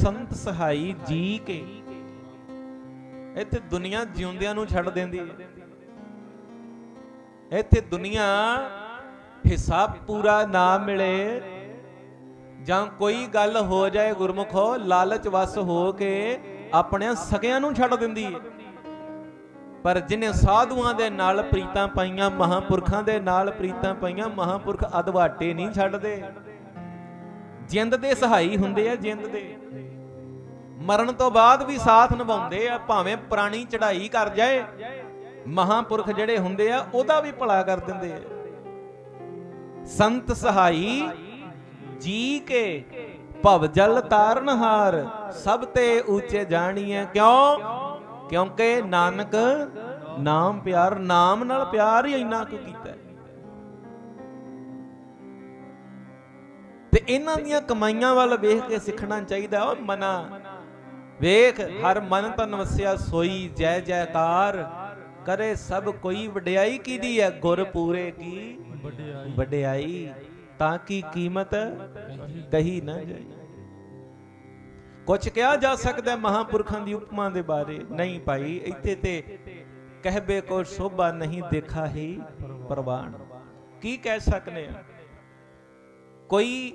ਸੰਤ ਸਹਾਈ ਜੀ ਕੇ। ਇੱਥੇ ਦੁਨੀਆ ਜਿਉਂਦਿਆਂ ਨੂੰ ਛੱਡ ਦਿੰਦੀ ਹੈ ਇੱਥੇ ਦੁਨੀਆ ਹਿਸਾਬ ਪੂਰਾ ਨਾ ਮਿਲੇ। ਜਾਂ ਕੋਈ ਗੱਲ ਹੋ ਜਾਏ ਗੁਰਮੁਖੋ, ਲਾਲਚ ਵਸ ਹੋ ਕੇ ਆਪਣੇ ਸਕਿਆਂ ਨੂੰ ਛੱਡ ਦਿੰਦੀ ਹੈ ਪਰ ਜਿਨੇ ਸਾਧੂਆਂ ਦੇ ਨਾਲ ਪ੍ਰੀਤਾਂ ਪਾਈਆਂ, ਮਹਾਪੁਰਖਾਂ ਦੇ ਨਾਲ ਪ੍ਰੀਤਾਂ ਪਾਈਆਂ, ਮਹਾਪੁਰਖ ਅਦਵਾਟੇ ਨਹੀਂ ਛੱਡਦੇ। ਜਿੰਦ ਦੇ ਸਹਾਈ ਹੁੰਦੇ ਆ, ਜਿੰਦ ਦੇ। ਮਰਨ ਤੋਂ ਬਾਅਦ ਵੀ ਸਾਥ ਨਿਭਾਉਂਦੇ ਆ, ਭਾਵੇਂ ਪੁਰਾਣੀ ਚੜ੍ਹਾਈ ਕਰ ਜਾਏ, ਮਹਾਪੁਰਖ ਜਿਹੜੇ ਹੁੰਦੇ ਆ, ਉਹਦਾ ਵੀ ਭਲਾ ਕਰ ਦਿੰਦੇ ਆ। ਸੰਤ ਸਹਾਈ ਜੀ ਕੇ ਭਵ ਜਲ ਤਾਰਨਹਾਰ ਸਭ ਤੇ ਉੱਚੇ ਜਾਣੀਏ ਕਿਉਂ? ਕਿਉਂਕਿ ਨਾਨਕ ਨਾਮ ਪਿਆਰ, ਨਾਮ ਨਾਲ ਪਿਆਰ ਹੀ ਇੰਨਾ ਕੁ ਕੀਤਾ। ਤੇ ਇਹਨਾਂ ਦੀਆਂ ਕਮਾਈਆਂ ਵੱਲ ਵੇਖ ਕੇ ਸਿੱਖਣਾ ਚਾਹੀਦਾ ਉਹ ਮਨਾ। ਵੇਖ, ਹਰ ਮਨ ਤਨ ਵਸਿਆ ਸੋਈ, ਜੈ ਜੈਕਾਰ। ਕਰੇ ਸਭ ਕੋਈ ਵਡਿਆਈ ਕੀਦੀ ਹੈ? ਗੁਰ ਪੂਰੇ ਕੀ ਵਡਿਆਈ? ਤਾਂ ਕੀ ਕੀਮਤ ਕਹੀ ਨਾ ਜਾਏ ਕੁਝ ਕਿਹਾ ਜਾ ਸਕਦਾ ਹੈ ਮਹਾਪੁਰਖਾਂ ਦੀ ਉਪਮਾ ਦੇ ਬਾਰੇ? ਨਹੀਂ ਭਾਈ, ਇੱਥੇ ਤੇ ਕਹਿਬੇ ਕੋ ਸੋਭਾ ਨਹੀਂ ਦੇਖਾ ਹੀ ਪ੍ਰਵਾਨ। ਕੀ ਕਹਿ ਸਕਨੇ ਆ? ਕੋਈ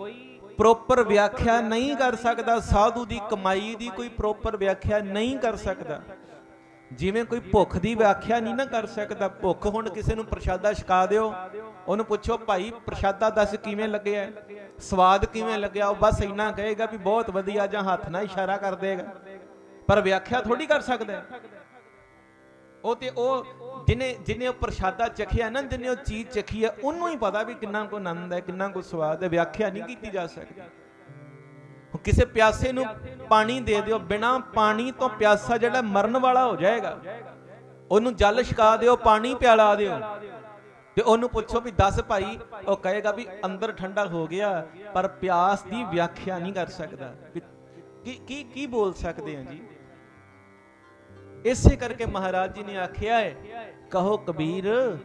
ਪ੍ਰੋਪਰ ਵਿਆਖਿਆ ਨਹੀਂ ਕਰ ਸਕਦਾ, ਸਾਧੂ ਦੀ ਕਮਾਈ ਦੀ ਕੋਈ ਪ੍ਰੋਪਰ ਵਿਆਖਿਆ ਨਹੀਂ ਕਰ ਸਕਦਾ। ਜਿਵੇਂ ਕੋਈ ਭੁੱਖ ਦੀ ਵਿਆਖਿਆ ਨਹੀਂ ਨਾ ਕਰ ਸਕਦਾ, ਭੁੱਖ ਹੁਣ ਕਿਸੇ ਨੂੰ ਪ੍ਰਸ਼ਾਦਾ ਛਕਾ ਦਿਓ, ਉਹਨੂੰ ਪੁੱਛੋ, ਭਾਈ, ਪ੍ਰਸ਼ਾਦਾ ਦੱਸ ਕਿਵੇਂ ਲੱਗਿਆ? ਸਵਾਦ ਕਿਵੇਂ ਲੱਗਿਆ? ਉਹ ਬਸ ਇੰਨਾ ਕਹੇਗਾ ਵੀ ਬਹੁਤ ਵਧੀਆ ਜਾਂ ਹੱਥ ਨਾਲ ਇਸ਼ਾਰਾ ਕਰ ਦੇਗਾ। ਪਰ ਵਿਆਖਿਆ ਥੋੜੀ ਕਰ ਸਕਦਾ। ਉਹ ਤੇ ਉਹ ਜਿਹਨੇ ਜਿਹਨੇ ਉਹ ਪ੍ਰਸ਼ਾਦਾ ਚਖਿਆ ਨਾ ਜਿਹਨੇ ਉਹ ਚੀਜ਼ ਚਖੀ ਹੈ ਉਹਨੂੰ ਹੀ ਪਤਾ ਵੀ ਕਿੰਨਾ ਕੋ ਆਨੰਦ ਹੈ, ਕਿੰਨਾ ਕੋ ਸਵਾਦ ਹੈ, ਵਿਆਖਿਆ ਨਹੀਂ ਕੀਤੀ ਜਾ ਸਕਦੀ। ਕਿਸੇ ਪਿਆਸੇ ਨੂੰ ਪਾਣੀ ਦੇ ਦਿਓ, ਬਿਨਾ ਪਾਣੀ ਤੋਂ ਪਿਆਸਾ ਜਿਹੜਾ ਮਰਨ ਵਾਲਾ ਹੋ ਜਾਏਗਾ, ਉਹਨੂੰ ਜਲ ਛਕਾ ਦਿਓ, ਪਾਣੀ ਪਿਆਲਾ ਦਿਓ, ਤੇ ਉਹਨੂੰ ਪੁੱਛੋ ਵੀ ਦੱਸ ਭਾਈ, ਉਹ ਕਹੇਗਾ ਵੀ ਅੰਦਰ ਠੰਡਾ ਹੋ ਗਿਆ, ਪਰ ਪਿਆਸ ਦੀ ਵਿਆਖਿਆ ਨਹੀਂ ਕਰ ਸਕਦਾ। ਕੀ ਕੀ ਕੀ ਬੋਲ ਸਕਦੇ ਆ ਜੀ? ਇਸੇ ਕਰਕੇ ਮਹਾਰਾਜ ਜੀ ਨੇ ਆਖਿਆ ਹੈ, ਕਹੋ ਕਬੀਰ,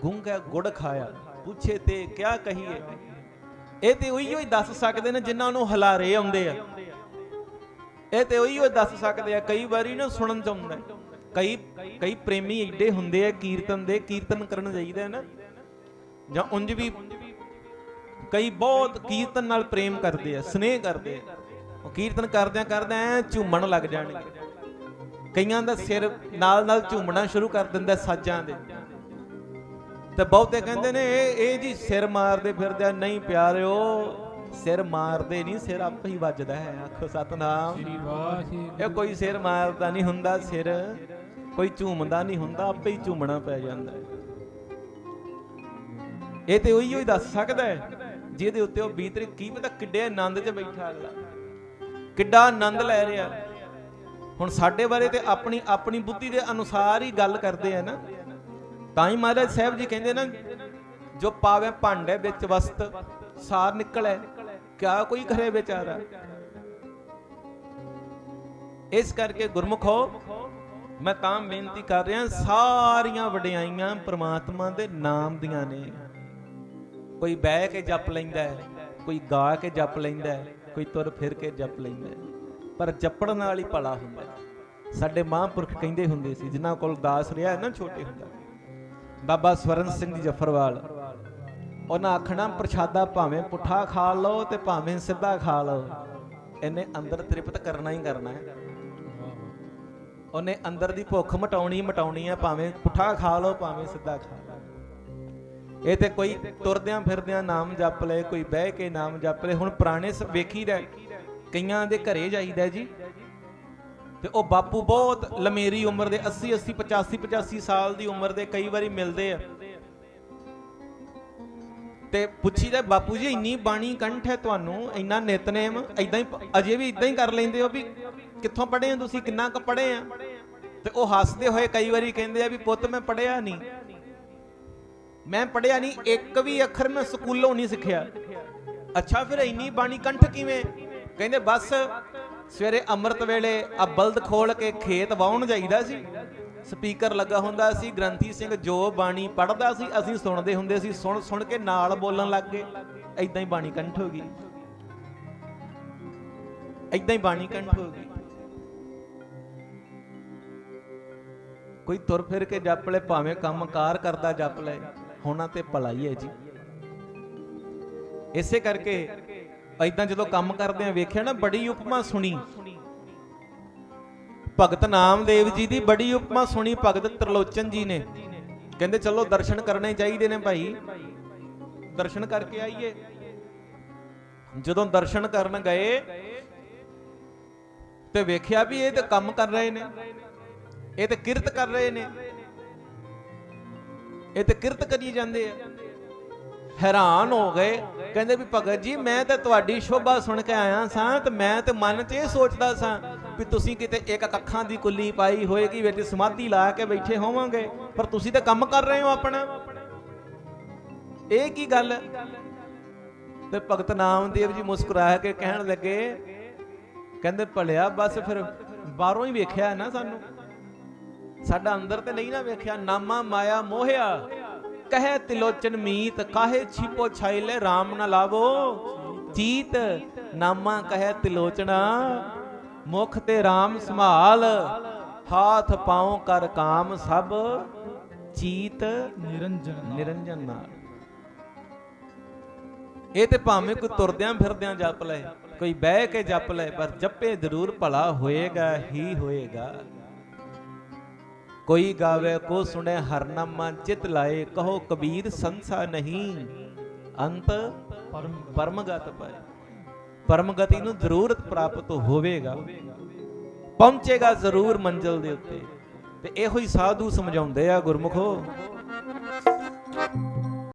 ਗੁੰਗਾ ਗੁੜ ਖਾਇਆ। ਪੁੱਛੇ ਤੇ ਕਿਆ ਕਹੀਏ? ਇਹ ਤੇ ਉਹੀ ਹੀ ਦੱਸ ਸਕਦੇ ਨੇ ਜਿਨ੍ਹਾਂ ਨੂੰ ਹਲਾਰੇ ਆਉਂਦੇ ਆ। ਇਹ ਤੇ ਉਹੀ ਦੱਸ ਸਕਦੇ ਆ, ਕਈ ਵਾਰੀ ਨਾ ਸੁਣਨ ਚ ਆਉਂਦਾ ਕਈ ਕਈ ਪ੍ਰੇਮੀ ਏਡੇ ਹੁੰਦੇ ਆ ਕੀਰਤਨ ਦੇ, ਕੀਰਤਨ ਕਰਨ ਜਾਈਦਾ ਨਾ। ਜਾਂ ਉਂਝ ਵੀ ਕਈ ਬਹੁਤ ਕੀਰਤਨ ਨਾਲ ਪ੍ਰੇਮ ਕਰਦੇ ਆ, ਸਨੇਹ ਕਰਦੇ ਆ। ਉਹ ਕੀਰਤਨ ਕਰਦਿਆਂ ਕਰਦਿਆਂ ਝੂਮਣ ਲੱਗ ਜਾਣਗੇ। ਕਈਆਂ ਦਾ ਸਿਰ ਨਾਲ ਨਾਲ ਝੂਮਣਾ ਸ਼ੁਰੂ ਕਰ ਦਿੰਦਾ ਸਾਜ਼ਾਂ ਦੇ। ਤੇ ਬਹੁਤੇ ਕਹਿੰਦੇ ਨੇ ਇਹ ਇਹ ਜੀ ਸਿਰ ਮਾਰਦੇ ਫਿਰਦੇ ਆ। ਨਹੀਂ ਪਿਆਰਿਓ ਸਿਰ ਮਾਰਦੇ ਨਹੀਂ ਸਿਰ ਆਪੇ ਹੀ ਵੱਜਦਾ ਹੈ। ਆਖੋ ਸਤਨਾਮ। ਸ੍ਰੀ ਵਾਹਿਗੁਰੂ। ਇਹ ਕੋਈ ਸਿਰ ਮਾਰਦਾ ਨਹੀਂ ਹੁੰਦਾ ਸਿਰ ਕੋਈ ਝੂਮਦਾ ਨਹੀਂ ਹੁੰਦਾ ਆਪੇ ਹੀ ਝੂਮਣਾ ਪੈ ਜਾਂਦਾ ਇਹ ਤੇ ਉਹੀ ਹੀ ਦੱਸ ਸਕਦਾ ਹੈ ਜਿਹਦੇ ਉੱਤੇ ਉਹ ਬੀਤ ਰਹੀ ਕੀ ਪਤਾ ਕਿੱਡੇ ਆਨੰਦ 'ਚ ਬੈਠਾ ਅਗਲਾ। ਕਿੱਡਾ ਆਨੰਦ ਲੈ ਰਿਹਾ। ਹੁਣ ਸਾਡੇ ਬਾਰੇ ਤੇ ਆਪਣੀ ਆਪਣੀ ਬੁੱਧੀ ਦੇ ਅਨੁਸਾਰ ਹੀ ਗੱਲ ਕਰਦੇ ਆ ਨਾ, ਤਾਂ ਹੀ ਮਹਾਰਾਜ ਸਾਹਿਬ ਜੀ ਕਹਿੰਦੇ ਨਾ, ਜੋ ਪਾਵੇ ਭਾਂਡੇ ਵਿੱਚ ਵਸਤ, ਸਾਰ ਨਿਕਲੇ, ਕਿਆ ਕੋਈ ਕਰੇ ਵਿਚਾਰਾ। ਇਸ ਕਰਕੇ ਗੁਰਮੁਖੋ ਮੈਂ ਤਾਂ ਬੇਨਤੀ ਕਰ ਰਿਹਾ, ਸਾਰੀਆਂ ਵਡਿਆਈਆਂ ਪ੍ਰਮਾਤਮਾ ਦੇ ਨਾਮ ਦੀਆਂ ਨੇ। ਕੋਈ ਬਹਿ ਕੇ ਜਪ ਲੈਂਦਾ ਹੈ, ਕੋਈ ਗਾ ਕੇ ਜਪ ਲੈਂਦਾ ਹੈ, ਕੋਈ ਤੁਰ ਫਿਰ ਕੇ ਜਪ ਲੈਂਦਾ ਹੈ। ਪਰ ਜੱਪੜ ਨਾਲ ਹੀ ਭਲਾ ਹੁੰਦਾ। ਸਾਡੇ ਮਹਾਂਪੁਰਖ ਕਹਿੰਦੇ ਹੁੰਦੇ ਸੀ, ਜਿਨ੍ਹਾਂ ਕੋਲ ਦਾਸ ਰਿਹਾ ਨਾ ਛੋਟੇ ਹੁੰਦਾ। ਬਾਬਾ ਸਵਰਨ ਸਿੰਘ ਜੀ ਜਫਰਵਾਲ, ਉਹਨਾਂ ਆਖਣਾ, ਪ੍ਰਸ਼ਾਦਾ ਭਾਵੇਂ ਪੁੱਠਾ ਖਾ ਲਓ ਤੇ ਭਾਵੇਂ ਸਿੱਧਾ ਖਾ ਲਓ। ਇਹਨੇ ਅੰਦਰ ਤ੍ਰਿਪਤ ਕਰਨਾ ਹੀ ਕਰਨਾ ਹੈ। ਉਹਨੇ ਅੰਦਰ ਦੀ ਭੁੱਖ ਮਟਾਉਣੀ ਮਟਾਉਣੀ ਹੈ ਭਾਵੇਂ ਪੁੱਠਾ ਖਾ ਲਓ, ਭਾਵੇਂ ਸਿੱਧਾ ਖਾ ਲਓ। ਇਹ ਤੇ ਕੋਈ ਤੁਰਦਿਆਂ ਫਿਰਦਿਆਂ ਨਾਮ ਜਪ ਲਏ, ਕੋਈ ਬਹਿ ਕੇ ਨਾਮ ਜਪ ਲਏ। ਹੁਣ ਪੁਰਾਣੇ ਸ- ਰਹਿ ਕਈਆਂ ਦੇ ਘਰੇ ਜਾਈਦਾ ਜੀ। ਤੇ ਉਹ ਬਾਪੂ ਬਹੁਤ ਲਮੇਰੀ ਉਮਰ ਦੇ 80 80 85 85 ਸਾਲ ਦੀ ਉਮਰ ਦੇ ਕਈ ਵਾਰੀ ਮਿਲਦੇ ਆ। ਤੇ ਪੁੱਛੀਦਾ, ਬਾਪੂ ਜੀ, ਇੰਨੀ ਬਾਣੀ ਕੰਠ ਹੈ ਤੁਹਾਨੂੰ? ਇੰਨਾ ਨਿਤਨੇਮ? ਇਦਾਂ ਹੀ ਅਜੇ ਵੀ ਇਦਾਂ ਹੀ ਕਰ ਲੈਂਦੇ ਹੋ ਵੀ ਕਿੱਥੋਂ ਪੜ੍ਹੇ ਆ ਤੁਸੀਂ? ਕਿੰਨਾ ਕੁ ਪੜ੍ਹੇ ਆ? ਤੇ ਉਹ ਹੱਸਦੇ ਹੋਏ ਕਈ ਵਾਰੀ ਕਹਿੰਦੇ ਆ ਵੀ, ਪੁੱਤ, ਮੈਂ ਪੜ੍ਹਿਆ ਨਹੀਂ। ਮੈਂ ਪੜ੍ਹਿਆ ਨਹੀਂ, ਇੱਕ ਵੀ ਅੱਖਰ ਮੈਂ ਸਕੂਲੋਂ ਨਹੀਂ ਸਿੱਖਿਆ। ਅੱਛਾ, ਫਿਰ ਇੰਨੀ ਬਾਣੀ ਕੰਠ ਕਿਵੇਂ? ਕਹਿੰਦੇ ਬਸ ਸਵੇਰੇ ਅੰਮ੍ਰਿਤ ਵੇਲੇ ਆ ਬਲਦ ਖੋਲ ਕੇ ਖੇਤ ਵਾਉਣ ਜਾਈਦਾ ਸੀ। ਸਪੀਕਰ ਲੱਗਾ ਹੁੰਦਾ ਸੀ, ਗ੍ਰੰਥੀ ਸਿੰਘ ਜੋ ਬਾਣੀ ਪੜ੍ਹਦਾ ਸੀ, ਅਸੀਂ ਸੁਣਦੇ ਹੁੰਦੇ ਸੀ, ਸੁਣ ਸੁਣ ਕੇ ਨਾਲ ਬੋਲਣ ਲੱਗ ਗਏ। ਐਦਾਂ ਹੀ ਬਾਣੀ ਕੰਠ ਹੋ ਗਈ। ਐਦਾਂ ਹੀ ਬਾਣੀ ਕੰਠ ਹੋ ਗਈ। ਕੋਈ ਤੁਰ ਫਿਰ ਕੇ ਜਪ ਲੈ, ਭਾਵੇਂ ਕੰਮਕਾਰ ਕਰਦਾ ਜਪ ਲੈ, ਹੋਣਾ ਤੇ ਭਲਾ ਹੀ ਹੈ ਜੀ। ਇਸੇ ਕਰਕੇ ਐਦਾਂ ਜਦੋਂ ਕੰਮ ਕਰਦੇ ਆ, ਵੇਖਿਆ ਨਾ, ਬੜੀ ਉਪਮਾ ਸੁਣੀ। ਭਗਤ ਨਾਮਦੇਵ ਜੀ ਦੀ ਬੜੀ ਉਪਮਾ ਸੁਣੀ, ਭਗਤ ਤਰਲੋਚਨ ਜੀ ਨੇ। ਕਹਿੰਦੇ, ਚਲੋ, ਦਰਸ਼ਨ ਕਰਨੇ ਚਾਹੀਦੇ ਨੇ ਭਾਈ। ਦਰਸ਼ਨ ਕਰਕੇ ਆਈਏ। ਜਦੋਂ ਦਰਸ਼ਨ ਕਰਨ ਗਏ, ਤੇ ਵੇਖਿਆ ਵੀ ਇਹ ਤੇ ਕੰਮ ਕਰ ਰਹੇ ਨੇ। ਇਹ ਤੇ ਕਿਰਤ ਕਰ ਰਹੇ ਨੇ। ਇਹ ਤੇ ਕਿਰਤ ਕਰੀ ਜਾਂਦੇ ਆ। ਹੈਰਾਨ ਹੋ ਗਏ। ਕਹਿੰਦੇ ਵੀ ਭਗਤ ਜੀ, ਮੈਂ ਤਾਂ ਤੁਹਾਡੀ ਸ਼ੋਭਾ ਸੁਣ ਕੇ ਆਇਆ ਸਾਂ ਤੇ ਮੈਂ ਤੇ ਮਨ 'ਚ ਇਹ ਸੋਚਦਾ ਸਾਂ ਵੀ ਤੁਸੀਂ ਕਿਤੇ ਇੱਕ ਅੱਖਾਂ ਦੀ ਕੁੱਲੀ ਪਾਈ ਹੋਏਗੀ ਵਿੱਚ ਸਮਾਧੀ ਲਾ ਕੇ ਬੈਠੇ ਹੋਵਾਂਗੇ। ਪਰ ਤੁਸੀਂ ਤਾਂ ਕੰਮ ਕਰ ਰਹੇ ਹੋ ਆਪਣਾ। ਇਹ ਕੀ ਗੱਲ? ਤੇ ਭਗਤ ਨਾਮਦੇਵ ਜੀ ਮੁਸਕਰਾ ਕੇ ਕਹਿਣ ਲੱਗੇ, ਕਹਿੰਦੇ ਭਲਿਆ ਬਸ ਫਿਰ ਬਾਹਰੋਂ ਹੀ ਵੇਖਿਆ ਨਾ ਸਾਨੂੰ। ਸਾਡਾ ਅੰਦਰ ਤੇ ਨਹੀਂ ਨਾ ਵੇਖਿਆ, ਨਾਮਾ ਮਾਇਆ ਮੋਹਿਆ। ਕਹੇ ਤਿਲੋਚਨ ਮੀਤ ਕਾਹੇ ਛਿਪੋ ਛਾਇਲੇ RAM ਨਾ ਲਾਵੋ? ਚੀਤ ਨਾਮਾ ਕਹੇ ਤਿਲੋਚਨਾ ਮੁਖ ਤੇ RAM ਸੰਭਾਲ ਹਾਥ ਪਾਉ ਕਰ ਕਾਮ ਸਭ ਚੀਤ ਨਿਰੰਜਨ ਨਿਰੰਜਨ ਨਾਲ। ਇਹ ਤੇ ਭਾਵੇਂ ਕੋਈ ਤੁਰਦਿਆਂ ਫਿਰਦਿਆਂ ਜਪ ਲੈ ਕੋਈ ਬਹਿ ਕੇ ਜਪ ਲੈ ਪਰ ਜਪੇ ਜ਼ਰੂਰ ਭਲਾ ਹੋਏਗਾ ਹੀ ਹੋਏਗਾ। ਕੋਈ ਗਾਵੇ, ਕੋ ਸੁਣੇ ਹਰਨਾਮਾ, ਚਿਤ ਲਾਏ, ਕਹੋ ਕਬੀਰ ਸੰਸਾ ਨਹੀਂ। ਅੰਤ ਪਰਮਗਤ ਪਾਏ। ਪਰਮਗਤੀ ਨੂੰ ਜ਼ਰੂਰਤ ਪ੍ਰਾਪਤ ਹੋਵੇਗਾ। ਪਹੁੰਚੇਗਾ ਜ਼ਰੂਰ ਮੰਜ਼ਲ ਦੇ ਉੱਤੇ। ਤੇ ਇਹੋ ਹੀ ਸਾਧੂ ਸਮਝਾਉਂਦੇ ਆ ਗੁਰਮੁਖੋ